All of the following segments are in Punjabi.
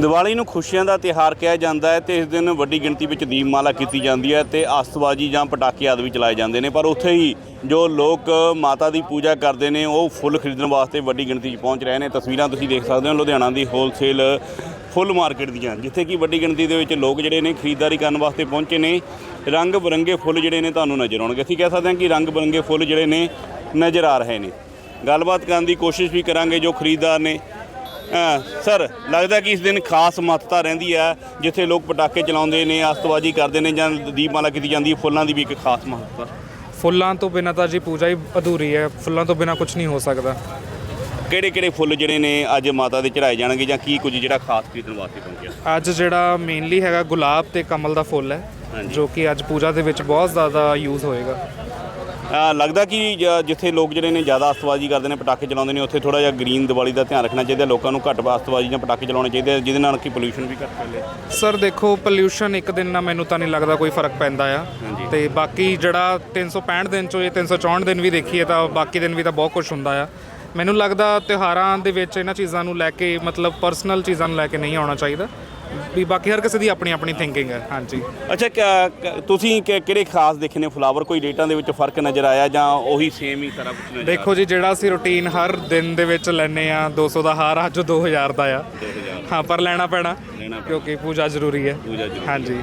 ਦੀਵਾਲੀ ਨੂੰ ਖੁਸ਼ੀਆਂ ਦਾ ਤਿਹਾਰ ਕਿਹਾ ਜਾਂਦਾ ਹੈ ਤੇ ਇਸ ਦਿਨ ਵੱਡੀ ਗਿਣਤੀ ਵਿੱਚ ਦੀਪਮਾਲਾ ਕੀਤੀ ਜਾਂਦੀ ਹੈ ਤੇ ਆਸਤਬਾਜੀ ਜਾਂ ਪਟਾਕੇ ਆਦਿ ਵੀ ਚਲਾਏ ਜਾਂਦੇ ਨੇ, ਪਰ ਉੱਥੇ ਹੀ ਜੋ ਲੋਕ ਮਾਤਾ ਦੀ ਪੂਜਾ ਕਰਦੇ ਨੇ, ਉਹ ਫੁੱਲ ਖਰੀਦਣ ਵਾਸਤੇ ਵੱਡੀ ਗਿਣਤੀ 'ਚ ਪਹੁੰਚ ਰਹੇ ਨੇ। ਤਸਵੀਰਾਂ ਤੁਸੀਂ ਦੇਖ ਸਕਦੇ ਹੋ, ਲੁਧਿਆਣਾ ਦੀ ਹੋਲਸੇਲ ਫੁੱਲ ਮਾਰਕੀਟ ਦੀਆਂ, ਜਿੱਥੇ ਕਿ ਵੱਡੀ ਗਿਣਤੀ ਦੇ ਵਿੱਚ ਲੋਕ ਜਿਹੜੇ ਨੇ ਖਰੀਦਦਾਰੀ ਕਰਨ ਵਾਸਤੇ ਪਹੁੰਚੇ ਨੇ। ਰੰਗ ਬਰੰਗੇ ਫੁੱਲ ਜਿਹੜੇ ਨੇ ਤੁਹਾਨੂੰ ਨਜ਼ਰ ਆਉਣਗੇ। ਅਸੀਂ ਕਹਿ ਸਕਦੇ ਹਾਂ ਕਿ ਰੰਗ ਬਰੰਗੇ ਫੁੱਲ ਜਿਹੜੇ ਨੇ ਨਜ਼ਰ ਆ ਰਹੇ ਨੇ। ਗੱਲਬਾਤ ਕਰਨ ਦੀ ਕੋਸ਼ਿਸ਼ ਵੀ ਕਰਾਂਗੇ ਜੋ ਖਰੀਦਦਾਰ ਨੇ ਸਰ ਲੱਗਦਾ ਕਿ ਇਸ ਦਿਨ ਖਾਸ ਮਹੱਤਤਾ ਰਹਿੰਦੀ ਹੈ ਜਿੱਥੇ ਲੋਕ ਪਟਾਕੇ ਚਲਾਉਂਦੇ ਨੇ ਆਸਤਬਾਜੀ ਕਰਦੇ ਨੇ ਜਾਂ ਦੀਪਮਾਲਾ ਕੀਤੀ ਜਾਂਦੀ ਹੈ ਫੁੱਲਾਂ ਦੀ ਵੀ ਇੱਕ ਖਾਸ ਮਹੱਤਤਾ। ਫੁੱਲਾਂ ਤੋਂ ਬਿਨਾਂ ਤਾਂ ਜੀ ਪੂਜਾ ਹੀ ਅਧੂਰੀ ਹੈ ਫੁੱਲਾਂ ਤੋਂ ਬਿਨਾਂ ਕੁਝ ਨਹੀਂ ਹੋ ਸਕਦਾ। ਕਿਹੜੇ ਕਿਹੜੇ ਫੁੱਲ ਜਿਹੜੇ ਨੇ ਅੱਜ ਮਾਤਾ ਦੇ ਚੜਾਏ ਜਾਣਗੇ ਜਾਂ ਕੀ ਕੁਝ ਜਿਹੜਾ ਖਾਸ ਖਰੀਦਣ ਵਾਸਤੇ ਪਹੁੰਚਿਆ ਅੱਜ ਜਿਹੜਾ ਮੇਨਲੀ ਹੈਗਾ ਗੁਲਾਬ ਤੇ ਕਮਲ ਦਾ ਫੁੱਲ ਹੈ। ਜੋ ਕਿ ਅੱਜ ਪੂਜਾ ਦੇ ਵਿੱਚ ਬਹੁਤ ਜ਼ਿਆਦਾ ਯੂਜ਼ ਹੋਏਗਾ। ਲੱਗਦਾ ਕਿ ਜ- ਜਿੱਥੇ ਲੋਕ ਜਿਹੜੇ ਨੇ ਜ਼ਿਆਦਾ ਆਸਤਬਾਜੀ ਕਰਦੇ ਨੇ ਪਟਾਕੇ ਚਲਾਉਂਦੇ ਨੇ ਉੱਥੇ ਥੋੜਾ ਜਿਹਾ ਗ੍ਰੀਨ ਦੀਵਾਲੀ ਦਾ ਧਿਆਨ ਰੱਖਣਾ ਚਾਹੀਦਾ ਲੋਕਾਂ ਨੂੰ ਘੱਟ ਆਸਤਬਾਜੀ ਜਾਂ ਪਟਾਕੇ ਚਲਾਉਣੇ ਚਾਹੀਦੇ ਆ, ਜਿਹਦੇ ਨਾਲ ਕਿ ਪੋਲੂਸ਼ਨ ਵੀ ਘੱਟ ਫੈਲੇ। ਸਰ ਦੇਖੋ ਪੋਲਿਊਸ਼ਨ ਇੱਕ ਦਿਨ ਨਾਲ ਮੈਨੂੰ ਤਾਂ ਨਹੀਂ ਲੱਗਦਾ ਕੋਈ ਫ਼ਰਕ ਪੈਂਦਾ ਆ। ਤੇ ਬਾਕੀ ਜਿਹੜਾ 365 ਦਿਨ ਚੋਂ ਇਹ 364 ਦਿਨ ਵੀ ਦੇਖੀਏ ਤਾਂ ਬਾਕੀ ਦਿਨ ਵੀ ਤਾਂ ਬਹੁਤ ਕੁਝ ਹੁੰਦਾ ਆ। ਮੈਨੂੰ ਲੱਗਦਾ ਤਿਉਹਾਰਾਂ ਦੇ ਵਿੱਚ ਇਹਨਾਂ ਚੀਜ਼ਾਂ ਨੂੰ ਲੈ ਕੇ ਮਤਲਬ ਪਰਸਨਲ ਚੀਜ਼ਾਂ ਨੂੰ ਲੈ ਕੇ ਨਹੀਂ ਆਉਣਾ ਚਾਹੀਦਾ। ਵੀ ਬਾਕੀ ਹਰ ਕਿਸੇ ਦੀ ਆਪਣੀ ਆਪਣੀ ਥਿੰਕਿੰਗ ਹੈ ਹਾਂਜੀ। ਅੱਛਾ ਕ- ਤੁਸੀਂ ਕਿ- ਕਿਹੜੇ ਖਾਸ ਦੇਖੇ ਨੇ ਫਲਾਵਰ ਕੋਈ ਰੇਟਾਂ ਦੇ ਵਿੱਚ ਫ਼ਰਕ ਨਜ਼ਰ ਆਇਆ ਜਾਂ ਉਹੀ ਸੇਮ ਹੀ ਸਾਰਾ ਕੁਝ ਨਜ਼ਰ ਦੇਖੋ ਜੀ ਜਿਹੜਾ ਅਸੀਂ ਰੁਟੀਨ ਹਰ ਦਿਨ ਦੇ ਵਿੱਚ ਲੈਨੇ ਆ 200 ਦਾ ਹਾਰ ਅੱਜ 2000 ਦਾ ਆ। ਹਾਂ ਪਰ ਲੈਣਾ ਪੈਣਾ ਲੈਣਾ ਕਿਉਂਕਿ ਪੂਜਾ ਜ਼ਰੂਰੀ ਹੈ। ਪੂਜਾ ਜ਼ਰੂਰੀ ਹਾਂਜੀ।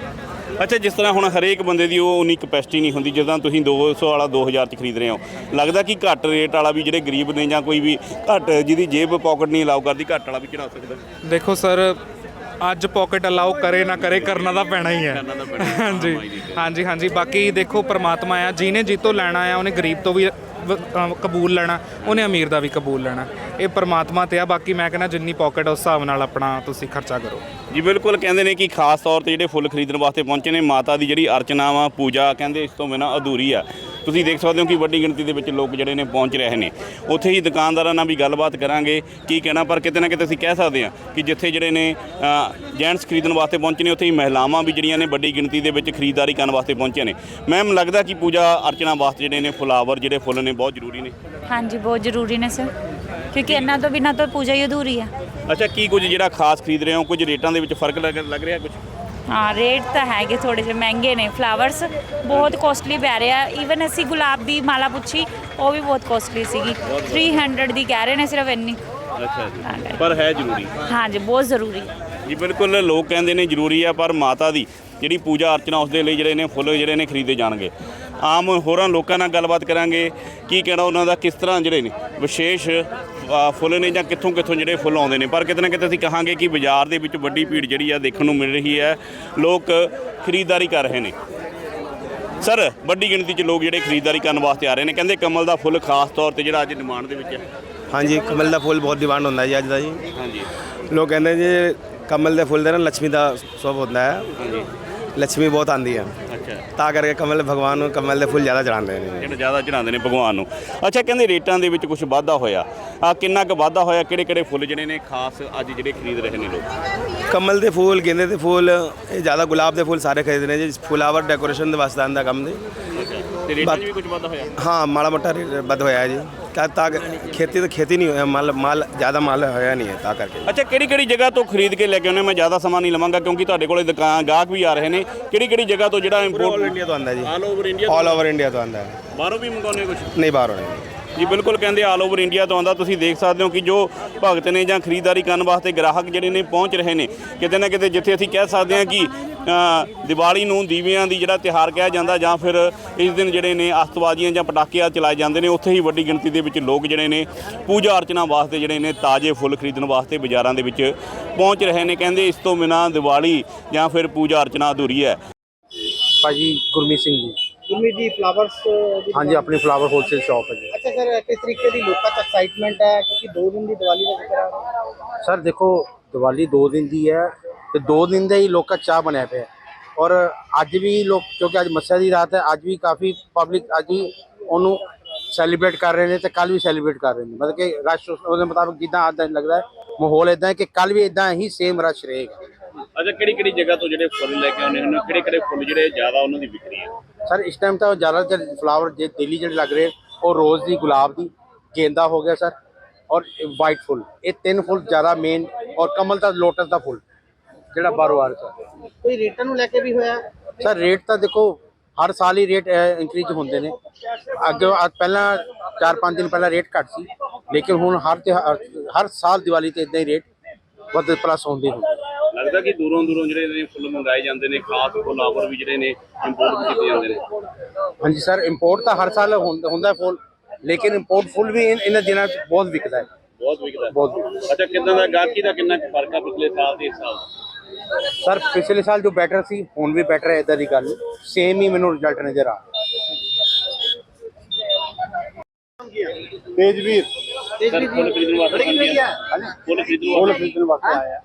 ਅੱਛਾ ਜਿਸ ਤਰ੍ਹਾਂ ਹੁਣ ਹਰੇਕ ਬੰਦੇ ਦੀ ਉਹ ਉਨੀ ਕਪੈਸਿਟੀ ਨਹੀਂ ਹੁੰਦੀ ਜਦੋਂ ਤੁਸੀਂ 200 ਵਾਲਾ 2000 ਚ ਖਰੀਦ ਰਹੇ ਹੋ। ਲੱਗਦਾ ਕਿ ਘੱਟ ਰੇਟ ਵਾਲਾ ਵੀ ਜਿਹੜੇ ਗਰੀਬ ਨੇ ਜਾਂ ਕੋਈ ਵੀ ਘੱਟ ਜਿਹਦੀ ਜੇਬ ਪਾਕਟ ਨਹੀਂ ਅਲਾਉ ਕਰਦੀ ਘੱਟ ਵਾਲਾ ਵੀ ਚੜਾ ਸਕਦਾ। ਦੇਖੋ ਸਰ ਅੱਜ ਪਾਕਟ ਅਲਾਉ ਕਰੇ ਨਾ ਕਰੇ ਕਰਨਾ ਤਾਂ ਪੈਣਾ ਹੀ ਹੈ। ਹਾਂਜੀ। ਹਾਂਜੀ ਹਾਂਜੀ। ਬਾਕੀ ਦੇਖੋ ਪ੍ਰਮਾਤਮਾ ਆ ਜਿਹਨੇ ਜਿੱਤੋਂ ਲੈਣਾ ਆ ਉਹਨੇ ਗਰੀਬ ਤੋਂ ਵੀ ਵ- ਅ, ਕਬੂਲ ਲੈਣਾ। ਉਹਨੇ ਅਮੀਰ ਦਾ ਵੀ ਕਬੂਲ ਲੈਣਾ। ਇਹ ਪ੍ਰਮਾਤਮਾ ਤੇ ਆ। ਬਾਕੀ ਮੈਂ ਕਹਿੰਦਾ ਜਿੰਨੀ ਪਾਕਟ ਉਸ ਹਿਸਾਬ ਨਾਲ ਆਪਣਾ ਤੁਸੀਂ ਖਰਚਾ ਕਰੋ। ਜੀ ਬਿਲਕੁਲ। ਕਹਿੰਦੇ ਨੇ ਕਿ ਖਾਸ ਤੌਰ ਤੇ ਜਿਹੜੇ ਫੁੱਲ ਖਰੀਦਣ ਵਾਸਤੇ ਪਹੁੰਚੇ ਨੇ ਮਾਤਾ ਦੀ ਜਿਹੜੀ ਅਰਚਨਾ ਵਾ ਪੂਜਾ ਕਹਿੰਦੇ ਇਸ ਤੋਂ ਬਿਨਾਂ ਅਧੂਰੀ ਆ। ਤੁਸੀਂ ਦੇਖ ਸਕਦੇ ਹੋ ਕਿ ਵੱਡੀ ਗਿਣਤੀ ਦੇ ਵਿੱਚ ਲੋਕ ਜਿਹੜੇ ਨੇ ਪਹੁੰਚ ਰਹੇ ਨੇ। ਉੱਥੇ ਹੀ ਦੁਕਾਨਦਾਰਾਂ ਨਾਲ ਵੀ ਗੱਲਬਾਤ ਕਰਾਂਗੇ ਕੀ ਕਹਿਣਾ ਪਰ ਕਿਤੇ ਨਾ ਕਿਤੇ ਅਸੀਂ ਕਹਿ ਸਕਦੇ ਹਾਂ ਕਿ ਜਿੱਥੇ ਜਿਹੜੇ ਨੇ ਜੈਂਟਸ ਖਰੀਦਣ ਵਾਸਤੇ ਪਹੁੰਚੇ ਨੇ ਉੱਥੇ ਹੀ ਮਹਿਲਾਵਾਂ ਵੀ ਜਿਹੜੀਆਂ ਨੇ ਵੱਡੀ ਗਿਣਤੀ ਦੇ ਵਿੱਚ ਖਰੀਦਦਾਰੀ ਕਰਨ ਵਾਸਤੇ ਪਹੁੰਚੇ ਨੇ। ਮੈਮ ਲੱਗਦਾ ਕਿ ਪੂਜਾ ਅਰਚਨਾ ਵਾਸਤੇ ਜਿਹੜੇ ਨੇ ਫੁਲਾਵਰ ਜਿਹੜੇ ਫੁੱਲ ਨੇ ਬਹੁਤ ਜ਼ਰੂਰੀ ਨੇ? ਹਾਂਜੀ ਬਹੁਤ ਜ਼ਰੂਰੀ ਨੇ ਸਰ। ਕਿਉਂਕਿ ਇਹਨਾਂ ਤੋਂ ਬਿਨਾਂ ਤਾਂ ਪੂਜਾ ਹੀ ਅਧੂਰੀ ਆ। ਅੱਛਾ ਕੀ ਕੁਝ ਜਿਹੜਾ ਖਾਸ ਖਰੀਦ ਰਹੇ ਹੋ? ਕੁਝ ਰੇਟਾਂ ਦੇ ਵਿੱਚ ਫ਼ਰਕ ਲੱਗ ਲੱਗ ਰਿਹਾ ਕੁਝ? ਹਾਂ ਰੇਟ ਤਾਂ ਹੈਗੇ ਥੋੜੇ ਜਿਹੇ ਮਹਿੰਗੇ ਨੇ ਫਲਾਵਰਸ ਬਹੁਤ ਕੋਸਟਲੀ ਪੈ ਰਿਹਾ ਈਵਨ ਅਸੀਂ ਗੁਲਾਬ ਦੀ ਮਾਲਾ ਪੁੱਛੀ ਉਹ ਵੀ ਬਹੁਤ ਕੋਸਟਲੀ ਸੀਗੀ। 300 ਦੀ ਕਹਿ ਰਹੇ ਨੇ ਸਿਰਫ ਇੰਨੀ। ਅੱਛਾ ਜੀ। ਪਰ ਹੈ ਜ਼ਰੂਰੀ। ਹਾਂਜੀ ਬਹੁਤ ਜ਼ਰੂਰੀ। ਜੀ ਬਿਲਕੁਲ ਲੋਕ ਕਹਿੰਦੇ ਨੇ ਜ਼ਰੂਰੀ ਆ ਪਰ ਮਾਤਾ ਦੀ ਜਿਹੜੀ ਪੂਜਾ ਅਰਚਨਾ ਉਸ ਦੇ ਲਈ ਜਿਹੜੇ ਨੇ ਫੁੱਲ ਜਿਹੜੇ ਨੇ ਖਰੀਦੇ ਜਾਣਗੇ। ਆਮ ਹੋਰਾਂ ਲੋਕਾਂ ਨਾਲ ਗੱਲਬਾਤ ਕਰਾਂਗੇ ਕੀ ਕਹਿਣਾ ਉਹਨਾਂ ਦਾ ਕਿਸ ਤਰ੍ਹਾਂ ਜਿਹੜੇ ਨੇ ਵਿਸ਼ੇਸ਼ ਫੁੱਲ ਨੇ ਜਾਂ ਕਿੱਥੋਂ ਕਿੱਥੋਂ ਜਿਹੜੇ ਫੁੱਲ ਆਉਂਦੇ ਨੇ। ਪਰ ਕਿਤੇ ਨਾ ਕਿਤੇ ਅਸੀਂ ਕਹਾਂਗੇ ਕਿ ਬਾਜ਼ਾਰ ਦੇ ਵਿੱਚ ਵੱਡੀ ਭੀੜ ਜਿਹੜੀ ਆ ਦੇਖਣ ਨੂੰ ਮਿਲ ਰਹੀ ਹੈ। ਲੋਕ ਖਰੀਦਦਾਰੀ ਕਰ ਰਹੇ ਨੇ। ਸਰ ਵੱਡੀ ਗਿਣਤੀ 'ਚ ਲੋਕ ਜਿਹੜੇ ਖਰੀਦਦਾਰੀ ਕਰਨ ਵਾਸਤੇ ਆ ਰਹੇ ਨੇ। ਕਹਿੰਦੇ ਕਮਲ ਦਾ ਫੁੱਲ ਖਾਸ ਤੌਰ ਤੇ ਜਿਹੜਾ ਅੱਜ ਡਿਮਾਂਡ ਦੇ ਵਿੱਚ ਹੈ ਹਾਂਜੀ ਕਮਲ ਦਾ ਫੁੱਲ ਬਹੁਤ ਡਿਮਾਂਡ ਹੁੰਦਾ ਜੀ ਅੱਜ ਦਾ ਜੀ। ਹਾਂਜੀ। ਲੋਕ ਕਹਿੰਦੇ ਜੀ ਕਮਲ ਦੇ ਫੁੱਲ ਦੇ ਨਾਲ ਲక్ష్ਮੀ ਦਾ ਸੁਭ ਹੁੰਦਾ ਹੈ। ਹਾਂਜੀ। ਲక్ష్ਮੀ ਬਹੁਤ ਆਂਦੀ ਹੈ ਅੱਛਾ ਤਾਂ ਕਰਕੇ ਕਮਲ ਭਗਵਾਨ ਨੂੰ ਕਮਲ ਦੇ ਫੁੱਲ ਜ਼ਿਆਦਾ ਚੜਾਉਂਦੇ ਨੇ ਜਿਹੜਾ ਜ਼ਿਆਦਾ ਚੜਾਉਂਦੇ ਨੇ ਭਗਵਾਨ ਨੂੰ ਅੱਛਾ ਕਹਿੰਦੇ ਰੇਟਾਂ ਦੇ ਵਿੱਚ ਕੁਝ ਵਾਧਾ ਹੋਇਆ ਆ ਕਿੰਨਾ ਕੁ ਵਾਧਾ ਹੋਇਆ ਕਿਹੜੇ ਕਿਹੜੇ ਫੁੱਲ ਜਿਹੜੇ ਨੇ ਖਾਸ ਅੱਜ ਜਿਹੜੇ ਖਰੀਦ ਰਹੇ ਨੇ ਲੋਕ ਕਮਲ ਦੇ ਫੁੱਲ ਗੇਂਦੇ ਦੇ ਫੁੱਲ ਇਹ ਜ਼ਿਆਦਾ ਗੁਲਾਬ ਦੇ ਫੁੱਲ ਸਾਰੇ ਖਰੀਦਦੇ ਨੇ ਜੀ ਫੁਲਾਵਰ ਡੈਕੋਰੇਸ਼ਨ ਦੇ ਵਾਸਤੇ ਆਂਦਾ ਕੰਮ ਦੇ ਤੇ ਰੇਟਾਂ 'ਚ ਵੀ ਕੁਝ ਵਾਧਾ ਹੋਇਆ? ਹਾਂ ਮਾੜਾ ਮੋਟਾ ਰੇਟ ਵੱਧ ਹੋਇਆ ਜੀ। ਤਾਂ ਤਾਂ ਖੇਤੀ ਤਾਂ ਖੇਤੀ ਨਹੀਂ ਹੋਇਆ ਮਾਲ ਮਾਲ ਜ਼ਿਆਦਾ ਮਾਲ ਹੋਇਆ ਨਹੀਂ ਹੈ ਤਾਂ ਕਰਕੇ। ਅੱਛਾ ਕਿਹੜੀ ਕਿਹੜੀ ਜਗ੍ਹਾ ਤੋਂ ਖਰੀਦ ਕੇ ਲੈ ਕੇ ਆਉਂਦੇ ਮੈਂ ਜ਼ਿਆਦਾ ਸਮਾਂ ਨਹੀਂ ਲਵਾਂਗਾ ਕਿਉਂਕਿ ਤੁਹਾਡੇ ਕੋਲੇ ਦੁਕਾਨ ਗਾਹਕ ਵੀ ਆ ਰਹੇ ਨੇ। ਕਿਹੜੀ ਕਿਹੜੀ ਜਗ੍ਹਾ ਤੋਂ ਜਿਹੜਾ ਆਲ ਇੰਪੋਰਟ ਇੰਡੀਆ ਤੋਂ ਆਂਦਾ ਜੀ। All over India all over India ਤੋਂ ਆਂਦਾ ਹੈ ਬਾਹਰੋਂ ਵੀ ਮੰਗਾਉਂਦੇ ਕੁਝ ਨਹੀਂ ਬਾਹਰੋਂ ਨਹੀਂ। ਜੀ ਬਿਲਕੁਲ ਕਹਿੰਦੇ ਆਲ ਓਵਰ ਇੰਡੀਆ ਤੋਂ ਆਉਂਦਾ। ਤੁਸੀਂ ਦੇਖ ਸਕਦੇ ਹੋ ਕਿ ਜੋ ਭਗਤ ਨੇ ਜਾਂ ਖਰੀਦਦਾਰੀ ਕਰਨ ਵਾਸਤੇ ਗ੍ਰਾਹਕ ਜਿਹੜੇ ਨੇ ਪਹੁੰਚ ਰਹੇ ਨੇ ਕਿਤੇ ਨਾ ਕਿਤੇ ਜਿੱਥੇ ਅਸੀਂ ਕਹਿ ਸਕਦੇ ਹਾਂ ਕਿ ਅ, ਦੀਵਾਲੀ ਨੂੰ ਦੀਵਿਆਂ ਦੀ ਜਿਹੜਾ ਤਿਹਾਰ ਕਿਹਾ ਜਾਂਦਾ ਜਾਂ ਫਿਰ ਇਸ ਦਿਨ ਜਿਹੜੇ ਨੇ ਅਸਤਬਾਜ਼ੀਆਂ ਜਾਂ ਪਟਾਕੇ ਆ ਚਲਾਏ ਜਾਂਦੇ ਨੇ ਉੱਥੇ ਹੀ ਵੱਡੀ ਗਿਣਤੀ ਦੇ ਵਿੱਚ ਲੋਕ ਜਿਹੜੇ ਨੇ ਪੂਜਾ ਅਰਚਨਾ ਵਾਸਤੇ ਜਿਹੜੇ ਨੇ ਤਾਜ਼ੇ ਫੁੱਲ ਖਰੀਦਣ ਵਾਸਤੇ ਬਾਜ਼ਾਰਾਂ ਦੇ ਵਿੱਚ ਪਹੁੰਚ ਰਹੇ ਨੇ। ਕਹਿੰਦੇ ਇਸ ਤੋਂ ਬਿਨਾਂ ਦੀਵਾਲੀ ਜਾਂ ਫਿਰ ਪੂਜਾ ਅਰਚਨਾ ਅਧੂਰੀ ਹੈ। ਭਾਜੀ ਗੁਰਮੀਤ ਸਿੰਘ ਜੀ। ਗੁਰਮੀਤ ਜੀ ਫਲਾਵਰਸ ਦੀ ਹਾਂਜੀ ਆਪਣੀ ਫਲਾਵਰ ਹੋਲਸੇਲ ਸ਼ਾਪ ਹੈ ਜੀ। ਅੱਛਾ ਸਰ ਕਿਸ ਤਰੀਕੇ ਦੀ ਲੋਕਾਂ 'ਚ ਐਕਸਾਈਟਮੈਂਟ ਹੈ? ਕਿਉਂਕਿ 2 ਦਿਨ ਦੀ ਦੀਵਾਲੀ ਦਾ ਜ਼ਿਕਰ ਹੈ। ਸਰ ਦੇਖੋ ਦੀਵਾਲੀ 2 ਦਿਨ ਦੀ ਹੈ ਤੇ 2 ਦਿਨ ਦਾ ਹੀ ਲੋਕਾਂ ਚਾਹ ਬਣਿਆ ਪਿਆ। ਹੈ। ਔਰ ਅੱਜ ਵੀ ਲੋਕ ਕਿਉਂਕਿ ਅੱਜ ਮੱਸਿਆ ਦੀ ਰਾਤ ਹੈ ਅੱਜ ਵੀ ਕਾਫੀ ਪਬਲਿਕ ਅੱਜ ਵੀ ਉਹਨੂੰ ਸੈਲੀਬ੍ਰੇਟ ਕਰ ਰਹੇ ਨੇ ਤੇ ਕੱਲ ਵੀ ਸੈਲੀਬ੍ਰੇਟ ਕਰ ਰਹੇ ਨੇ। ਮਤਲਬ ਕਿ ਰਸ਼ ਉਸ- ਉਹਦੇ ਮੁਤਾਬਕ ਜਿੱਦਾਂ ਅੱਜ ਦਾ ਲੱਗਦਾ ਹੈ ਮਾਹੌਲ ਇਦਾਂ ਹੈ ਕਿ ਕੱਲ ਵੀ ਇਦਾਂ ਹੀ ਸੇਮ ਰਸ਼ ਰਹੇਗਾ। ਅੱਛਾ ਕਿਹੜੀ ਕਿਹੜੀ ਜਗ੍ਹਾ ਤੋਂ ਜਿਹੜੇ ਫੁੱਲ ਲੈ ਕੇ ਆਉਂਦੇ ਹਨ? ਕਿਹੜੇ ਕਿਹੜੇ ਫੁੱਲ ਜਿਹੜੇ ਜ਼ਿਆਦਾ ਉਹਨਾਂ ਦੀ ਵਿਕਰੀ ਹੈ? ਸਰ ਇਸ ਟਾਈਮ ਤਾਂ ਜ਼ਿਆਦਾਤਰ ਫਲਾਵਰ ਜੇ ਦਿੱਲੀ ਜਿਹੜੇ ਲੱਗ ਰਹੇ ਉਹ ਰੋਜ਼ ਦੀ ਗੁਲਾਬ ਦੀ ਗੇਂਦਾ ਹੋ ਗਿਆ ਸਰ ਔਰ ਵਾਈਟ ਫੁੱਲ। ਇਹ ਤਿੰਨ ਫੁੱਲ ਜ਼ਿਆਦਾ ਮੇਨ ਔਰ ਕਮਲ ਦਾ ਲੋਟਸ ਦਾ ਫੁੱਲ ਜਿਹੜਾ ਬਾਹਰੋਂ ਆ ਰਿਹਾ। ਕੋਈ ਰੇਟਾਂ ਨੂੰ ਲੈ ਕੇ ਵੀ ਹੋਇਆ? ਸਰ ਰੇਟ ਤਾਂ ਦੇਖੋ ਹਰ ਸਾਲ ਹੀ ਰੇਟ ਇੰਕਰੀਜ਼ ਹੁੰਦੇ ਨੇ। ਅੱਗੇ ਪਹਿਲਾਂ 4-5 ਦਿਨ ਪਹਿਲਾਂ ਰੇਟ ਘੱਟ ਸੀ ਲੇਕਿਨ ਹੁਣ ਹਰ ਤਿਉਹਾਰ ਹਰ ਸਾਲ ਦੀਵਾਲੀ ਤੇ ਇਦਾਂ ਹੀ ਰੇਟ ਵੱਧ ਪਲੱਸ ਹੁੰਦੇ ਹੁੰਦੇ ਲੱਗਦਾ ਕਿ ਦੂਰੋਂ ਦੂਰੋਂ ਜਿਹੜੇ ਨੇ ਫੁੱਲ ਮੰਗਾਏ ਜਾਂਦੇ ਨੇ ਖਾਸ ਫੁੱਲਾਵਰ ਵੀ ਜਿਹੜੇ ਨੇ ਇੰਪੋਰਟ ਵੀ ਕੀਤੇ ਜਾਂਦੇ ਨੇ। ਹਾਂਜੀ ਸਰ ਇੰਪੋਰਟ ਤਾਂ ਹਰ ਸਾਲ ਹੁੰਦਾ ਹੁੰਦਾ ਫੁੱਲ ਲੇਕਿਨ ਇੰਪੋਰਟ ਫੁੱਲ ਵੀ ਇਨ- ਇਹਨਾਂ ਦਿਨਾਂ 'ਚ ਬਹੁਤ ਵਿਕਦਾ ਹੈ। ਬਹੁਤ ਵਿਕਦਾ ਹੈ। ਬਹੁਤ ਅੱਛਾ ਕਿਦਾਂ ਦਾ ਗਾਹਕੀ ਦਾ ਕਿੰਨਾ ਫ਼ਰਕ ਆ ਪਿਛਲੇ ਸਾਲ ਇਸ ਸਾਲ? ਦਾ ਸਰ ਪਿਛਲੇ ਸਾਲ ਜੋ ਬੈਟਰ ਸੀ ਹੁਣ ਵੀ ਬੈਟਰ ਹੈ ਇਦਾਂ ਦੀ ਗੱਲ। ਸੇਮ ਹੀ ਮੈਨੂੰ ਰਿਜ਼ਲਟ ਨਜ਼ਰ ਆ ਤੇਜਵੀਰ ਸਰ ਫੁੱਲ ਖਰੀਦਣ ਵਾਸਤੇ ਮੰਡੀ ਆ। ਫੁੱਲ ਖਰੀਦਣ ਵਾਸਤੇ ਖਰੀਦਣ ਵਾਸਤੇ ਆਇਆ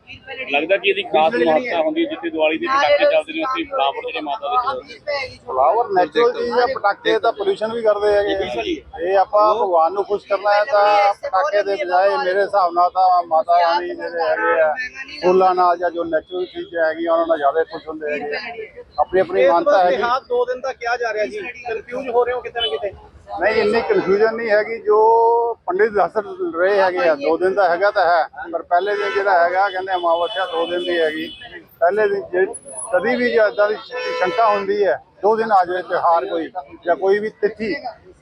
ਲੱਗਦਾ ਕਿ ਇਹਦੀ ਖਾਸ ਮਹੱਤਤਾ ਹੁੰਦੀ ਹੈ ਜਿੱਥੇ ਦੀਵਾਲੀ ਦੇ ਪਟਾਕੇ ਚੱਲਦੇ ਨੇ ਉੱਥੇ ਫਲਾਵਰ ਜਿਹੜੇ ਮਾਤਾ ਦੇ ਚੱਲਦੇ ਫਲਾਵਰ ਨੈਚੁਰਲ ਚੀਜ਼ ਆ ਪਟਾਕੇ ਤਾਂ ਪੋਲੂਸ਼ਨ ਵੀ ਕਰਦੇ ਹੈਗੇ ਇਹ ਆਪਾਂ ਭਗਵਾਨ ਨੂੰ ਖੁਸ਼ ਕਰਨਾ ਹੈ ਤਾਂ ਪਟਾਕੇ ਦੇ ਬਜਾਏ ਮੇਰੇ ਹਿਸਾਬ ਨਾਲ ਤਾਂ ਮਾਤਾ ਰਾਣੀ ਜਿਹੜੇ ਹੈਗੇ ਆ ਫੁੱਲਾਂ ਨਾਲ ਜਾਂ ਜੋ ਨੈਚੁਰਲ ਚੀਜ਼ ਹੈਗੀ ਉਹਨਾਂ ਨਾਲ ਜ਼ਿਆਦਾ ਖੁਸ਼ ਹੁੰਦੇ ਹੈਗੇ। ਆਪਣੀ ਆਪਣੀ ਮਾਨਤਾ ਹੈਗੀ। ਤਿਹਾਰ ਦੋ ਦਿਨ ਦਾ ਕਿਹਾ ਜਾ ਰਿਹਾ ਜੀ। ਕਨਫਿਊਜ਼ ਹੋ ਰਹੇ ਹੋ ਕਿਤੇ ਨਾ ਕਿਤੇ। ਨਹੀਂ, ਇੰਨੀ ਕਨਫਿਊਜ਼ਨ ਨਹੀਂ ਹੈਗੀ, ਜੋ ਪੰਡਿਤ ਦੱਸ ਰਹੇ ਹੈਗੇ ਆ, ਦੋ ਦਿਨ ਦਾ ਹੈਗਾ ਤਾਂ ਹੈ, ਪਰ ਪਹਿਲੇ ਦਿਨ ਜਿਹੜਾ ਹੈਗਾ, ਕਹਿੰਦੇ ਅਮਾਵਸਿਆ ਦੋ ਦਿਨ ਦੀ ਹੈਗੀ। ਪਹਿਲੇ ਦਿਨ ਜੇ ਕਦੀ ਵੀ ਜੇ ਏਦਾਂ ਦੀ ਸ਼ੰਕਾ ਹੁੰਦੀ ਹੈ, ਦੋ ਦਿਨ ਆ ਜਾਵੇ ਤਿਉਹਾਰ ਕੋਈ, ਜਾਂ ਕੋਈ ਵੀ ਤਿਥੀ,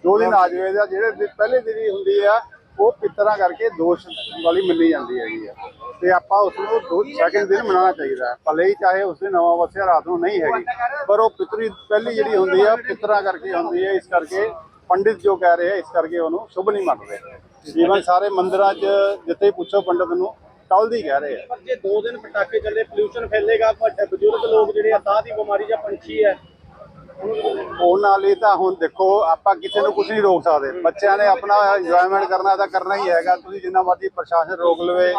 ਦੋ ਦਿਨ ਆ ਜਾਵੇ ਜਾਂ ਜਿਹੜੇ ਦਿਨ- ਪਹਿਲੇ ਦਿਨ ਹੀ ਹੁੰਦੀ ਆ, ਉਹ ਪਿੱਤਰਾਂ ਕਰਕੇ ਦੋਸ਼ ਵਾਲੀ ਮੰਨੀ ਜਾਂਦੀ ਹੈਗੀ ਆ। ਤੇ ਆਪਾਂ ਉਸ ਨੂੰ ਦੋ ਸੈਕਿੰਡ ਦਿਨ ਮਨਾਉਣਾ ਚਾਹੀਦਾ ਭਲੇ ਹੀ ਚਾਹੇ ਉਸ ਦਿਨ ਅਮਾਵਸਿਆ ਰਾਤ ਨੂੰ ਨਹੀਂ ਹੈਗੀ, ਪਰ ਉਹ ਪਿਤਰੀ, ਪਹਿਲੀ ਜਿਹੜੀ ਹੁੰਦੀ ਆ, ਪਿੱਤਰਾਂ ਕਰਕੇ ਹੁੰਦੀ ਹੈ, ਇਸ ਕਰਕੇ ਪੰਡਿਤ ਜੋ ਕਹਿ ਰਹੇ ਆ ਇਸ ਕਰਕੇ ਉਹਨੂੰ ਸ਼ੁਭ ਨਹੀਂ ਮੰਨਦੇ ਈਵਨ ਸਾਰੇ ਮੰਦਿਰਾਂ 'ਚ ਜਿੱਥੇ ਪੁੱਛੋ ਪੰਡਿਤ ਨੂੰ ਟਲਦੀ ਕਹਿ ਰਹੇ ਆ। ਪਰ ਜੇ ਦੋ ਦਿਨ ਪਟਾਕੇ ਚੱਲੇ ਪੋਲੂਸ਼ਨ ਫੈਲੇਗਾ ਵੱਡੇ ਬਜ਼ੁਰਗ ਲੋਕ ਜਿਹੜੇ ਆ ਸਾਹ ਦੀ ਬਿਮਾਰੀ ਜਾਂ ਪੰਛੀ ਹੈ ਉਹਨਾਂ ਲਈ ਤਾਂ ਹੁਣ ਦੇਖੋ ਆਪਾਂ ਕਿਸੇ ਨੂੰ ਕੁਝ ਨਹੀਂ ਰੋਕ ਸਕਦੇ। ਬੱਚਿਆਂ ਨੇ ਆਪਣਾ ਇੰਜੋਇਮੈਂਟ ਕਰਨਾ ਤਾਂ ਕਰਨਾ ਹੀ ਹੈਗਾ ਤੁਸੀਂ ਜਿੰਨਾ ਮਰਜ਼ੀ ਪ੍ਰਸ਼ਾਸਨ ਰੋਕ ਲਵੇ।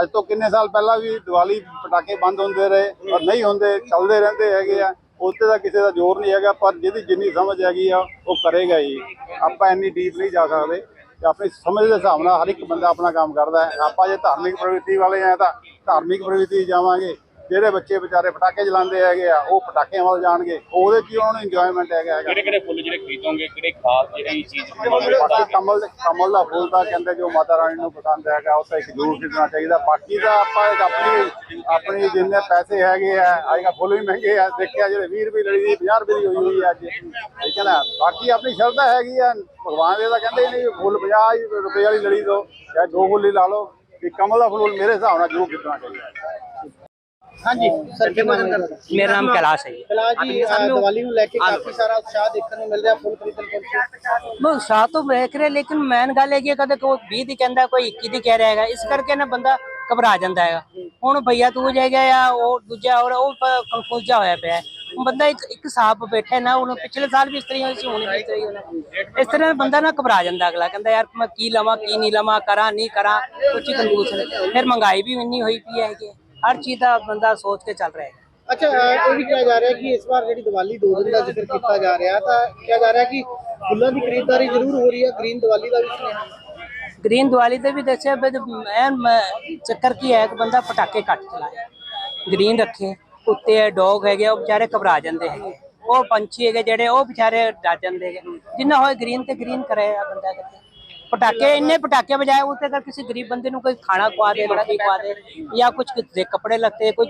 ਅੱਜ ਤੋਂ ਕਿੰਨੇ ਸਾਲ ਪਹਿਲਾਂ ਵੀ ਦੀਵਾਲੀ ਪਟਾਕੇ ਬੰਦ ਹੁੰਦੇ ਰਹੇ ਔਰ ਨਹੀਂ ਹੁੰਦੇ ਚੱਲਦੇ ਰਹਿੰਦੇ ਹੈਗੇ ਆ। ਉੱਤੇ ਤਾਂ ਕਿਸੇ ਦਾ ਜ਼ੋਰ ਨਹੀਂ ਹੈਗਾ, ਪਰ ਜਿਹਦੀ ਜਿੰਨੀ ਸਮਝ ਹੈਗੀ ਆ, ਉਹ ਕਰੇਗਾ ਹੀ। ਆਪਾਂ ਇੰਨੀ ਡੀਪ ਨਹੀਂ ਜਾ ਸਕਦੇ। ਤੇ ਆਪਣੀ ਸਮਝ ਦੇ ਹਿਸਾਬ ਨਾਲ ਹਰ ਇੱਕ ਬੰਦਾ ਆਪਣਾ ਕੰਮ ਕਰਦਾ ਹੈ। ਆਪਾਂ ਜੇ ਧਾਰਮਿਕ ਪ੍ਰਵਿਰਤੀ ਵਾਲੇ ਆ ਤਾਂ ਧਾਰਮਿਕ ਪ੍ਰਵਿਰਤੀ ਜਾਵਾਂਗੇ। ਜਿਹੜੇ ਬੱਚੇ ਵਿਚਾਰੇ ਪਟਾਕੇ ਚਲਾਉਂਦੇ ਹੈਗੇ ਆ ਉਹ ਪਟਾਕਿਆਂ ਵੱਲ ਜਾਣਗੇ। ਉਹਦੇ ਹੀ ਉਹਨਾਂ ਨੂੰ ਇੰਜੋਇਮੈਂਟ ਹੈਗਾ ਹੈਗਾ। ਕਿਹੜੇ ਕਿਹੜੇ ਫੁੱਲ ਜਿਹੜੇ ਖਰੀਦੋਗੇ? ਕਿਹੜੇ ਖਾਸ ਜਿਹੜੀ ਚੀਜ਼ ਬਾਕੀ ਕਮਲ ਕਮਲ ਦਾ ਫੁੱਲ ਤਾਂ ਕਹਿੰਦੇ ਜੋ ਮਾਤਾ ਰਾਣੀ ਨੂੰ ਪਸੰਦ ਹੈਗਾ ਉਹ ਤਾਂ ਇੱਕ ਜ਼ਰੂਰ ਖਰੀਦਣਾ ਚਾਹੀਦਾ। ਬਾਕੀ ਤਾਂ ਆਪਾਂ ਇੱਕ ਆਪਣੀ ਆਪਣੀ ਜਿੰਨੇ ਪੈਸੇ ਹੈਗੇ ਆ ਅੱਜ ਕੱਲ੍ਹ ਫੁੱਲ ਵੀ ਮਹਿੰਗੇ ਆ। ਦੇਖਿਆ ਜਿਹੜੇ 20 ਰੁਪਏ ਲੜੀ ਦੀ 50 ਰੁਪਏ ਦੀ ਹੋਈ ਹੋਈ ਅੱਜ। ਠੀਕ ਹੈ ਨਾ? ਬਾਕੀ ਆਪਣੀ ਸ਼ਰਧਾ ਹੈਗੀ ਆ। ਭਗਵਾਨ ਦੇ ਤਾਂ ਕਹਿੰਦੇ ਨਹੀਂ ਫੁੱਲ 50 ਰੁਪਏ ਵਾਲੀ ਲੜੀ ਦੋ। ਜਾਂ ਦੋ ਫੁੱਲ ਹੀ ਲਾ ਲਓ। ਕਿ ਕਮਲ ਦਾ ਫੁੱਲ ਮੇਰੇ ਹਿਸਾਬ ਨਾਲ ਜ਼ਰੂਰ ਖਰੀਦਣਾ ਚਾਹੀਦਾ। ਹਾਂਜੀ ਸਰ ਕੀ ਨਾਮ ਹੈ? ਮੇਰਾ ਨਾਮ ਕੈਲਾਸ਼ ਹੈ ਜੀ। ਫਿਲਹਾਲ ਜੀ ਅ, ਦੀਵਾਲੀ ਨੂੰ ਲੈ ਕੇ ਕਾਫੀ ਸਾਰਾ ਉਤਸ਼ਾਹ ਦੇਖਣ ਨੂੰ ਮਿਲ ਰਿਹਾ ਫੁੱਲ ਖਰੀਦਣ ਪਹੁੰਚੇ। ਮੈਂ ਉਤਸ਼ਾਹ ਤੋਂ ਵੇਖ ਰਿਹਾ ਲੇਕਿਨ ਮੈਨ ਗੱਲ ਹੈ ਕਿ ਕਦੇ ਕੋਈ 20 ਦੀ ਕਹਿੰਦਾ ਕੋਈ 21 ਦੀ ਕਹਿ ਰਿਹਾ ਹੈਗਾ। ਇਸ ਕਰਕੇ ਨਾ ਬੰਦਾ ਘਬਰਾ ਜਾਂਦਾ ਹੈਗਾ। ਹੁਣ ਭਈਆ ਤੂੰ ਜਾਏਗਾ ਜਾਂ ਉਹ ਦੂਜਾ ਹੋਰ ਉਹ ਕਨਫਿਊਜ਼ ਜਾ ਹੋਇਆ ਪਿਆ ਹੈ। ਹੁਣ ਬੰਦਾ ਇੱਕ ਇੱਕ ਬੈਠਾ ਨਾ ਹੁਣ ਪਿਛਲੇ ਸਾਲ ਵੀ ਇਸ ਤਰ੍ਹਾਂ ਹੀ ਹੋਈ ਸੀ ਹੁਣ ਵੀ ਇਸ ਤਰ੍ਹਾਂ ਹੀ ਹੋਣਾ। ਇਸ ਤਰ੍ਹਾਂ ਬੰਦਾ ਨਾ ਘਬਰਾ ਜਾਂਦਾ ਅਗਲਾ ਕਹਿੰਦਾ ਯਾਰ ਮੈਂ ਕੀ ਲਵਾਂ ਕੀ ਨਹੀਂ ਲਵਾਂ ਕਰਾਂ ਨਹੀਂ ਕਰਾਂ ਕੁਛ ਕੰਫਿਊਜ਼ਨ ਫਿਰ ਮਹਿੰਗਾਈ ਵੀ ਇੰਨੀ ਹੋਈ ਪਈ ਹੈ ਕਿ ਹਰ ਚੀਜ਼ ਦਾ ਬੰਦਾ ਸੋਚ ਕੇ ਚੱਲ ਰਿਹਾ ਹੈ। ਅੱਛਾ ਇਹ ਵੀ ਕਿਹਾ ਜਾ ਰਿਹਾ ਕਿ ਇਸ ਵਾਰ ਜਿਹੜੀ ਦੀਵਾਲੀ ਦੋ ਦਿਨ ਦਾ ਜ਼ਿਕਰ ਕੀਤਾ ਜਾ ਰਿਹਾ ਤਾਂ ਕਿਹਾ ਜਾ ਰਿਹਾ ਕਿ ਫੁੱਲਾਂ ਦੀ ਖਰੀਦਦਾਰੀ ਜ਼ਰੂਰ ਹੋ ਰਹੀ ਹੈ ਗ੍ਰੀਨ ਦੀਵਾਲੀ ਦਾ ਵੀ ਸੁਨੇਹਾ। ਗ੍ਰੀਨ ਦੀਵਾਲੀ ਤੇ ਵੀ ਦੱਸਿਆ ਵੀ ਮ- ਚੱਕਰ ਕੀ ਹੈ ਕਿ ਬੰਦਾ ਪਟਾਕੇ ਘੱਟ ਚਲਾਏ ਗ੍ਰੀਨ ਰੱਖੇ ਕੁੱਤੇ ਹੈ ਡੌਗ ਹੈਗੇ ਉਹ ਵਿਚਾਰੇ ਘਬਰਾ ਜਾਂਦੇ ਹੈਗੇ। ਉਹ ਪੰਛੀ ਹੈਗੇ ਜਿਹੜੇ ਉਹ ਵਿਚਾਰੇ ਡਰ ਜਾਂਦੇ ਹੈਗੇ। ਜਿੰਨਾ ਹੋਏ ਗ੍ਰੀਨ ਤੇ ਗ੍ਰੀਨ ਕਰੇ ਆ ਬੰਦਾ ਕਿਤੇ। ਪਟਾਕੇ, ਇੰਨੇ ਪਟਾਕੇ ਬਜਾਏ ਉੱਤੇ ਅਗਰ ਕਿਸੇ ਗਰੀਬ ਬੰਦੇ ਨੂੰ ਕੋਈ ਖਾਣਾ ਖਵਾ ਦੇ, ਰੋਟੀ ਖਵਾ ਦੇ, ਜਾਂ ਕੁਝ ਦੇ ਕੱਪੜੇ ਲੱਤੇ ਕੁਝ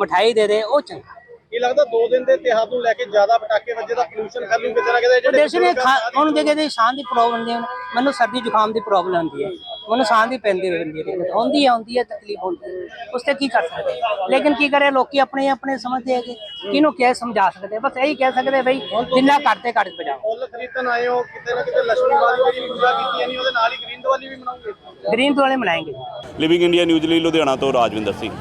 ਮਠਾਈ ਦੇ ਦੇ, ਉਹ ਚੰਗਾ। ਇਹ ਲੱਗਦਾ 2 ਦਿਨ ਦੇ ਤਿਹਾਰ ਨੂੰ ਲੈ ਕੇ ਜ਼ਿਆਦਾ ਪਟਾਕੇ ਵੱਜੇ ਦਾ ਪੋਲੂਸ਼ਨ ਖੱਲੂ ਕਿਤੇ ਨਾ ਕਿਤੇ ਜਿਹੜੇ ਦੇਸ਼ ਨੇ ਉਹਨੂੰ ਦੇ ਕਹਿੰਦੇ ਦੀ ਪ੍ਰੋਬਲਮ ਹੁੰਦੀ ਮੈਨੂੰ ਸਰਦੀ ਜ਼ੁਕਾਮ ਦੀ ਪ੍ਰੋਬਲਮ ਹੁੰਦੀ ਹੈ। ਮੈਨੂੰ ਸਾਹ ਦੀ ਪੈਂਦੀ ਹੁੰਦੀ ਹੈ ਹੁੰਦੀ ਹੈ ਹੁੰਦੀ ਹੈ ਤਕਲੀਫ ਹੁੰਦੀ ਹੈ। ਉਸ ਤੇ ਕੀ ਕਰ ਸਕਦੇ ਲੇਕਿਨ ਕੀ ਕਰੇ ਲੋਕੀ ਆਪਣੇ ਆਪਣੇ ਸਮਝਦੇ ਹੈਗੇ। ਕਿਹਨੂੰ ਕਿਹ ਸਮਝਾ ਸਕਦੇ ਬਸ ਇਹੀ ਕਹਿ ਸਕਦੇ ਬਈ ਜਿੰਨਾ ਕਰਦੇ ਕੱਟ ਬਜਾਓ ਫੁੱਲ ਖਰੀਦਣ ਆਏ ਹੋ ਕਿਤੇ ਨਾ ਕਿਤੇ ਲక్ష్ਮੀ ਮਾਤਾ ਦੀ ਪੂਜਾ ਕੀਤੀ ਨਹੀਂ ਉਹਦੇ ਨਾਲ ਹੀ ਗ੍ਰੀਨ ਦੀਵਾਲੀ ਵੀ ਮਨਾਉਂਗੇ ਗ੍ਰੀਨ ਦੀਵਾਲੀ ਮਨਾਏਗੇ। ਲਿਵਿੰਗ ਇੰਡੀਆ ਨਿਊਜ਼ ਲਈ ਲੁਧਿਆਣਾ ਤੋਂ ਰਾਜਵਿੰਦਰ ਸਿੰਘ।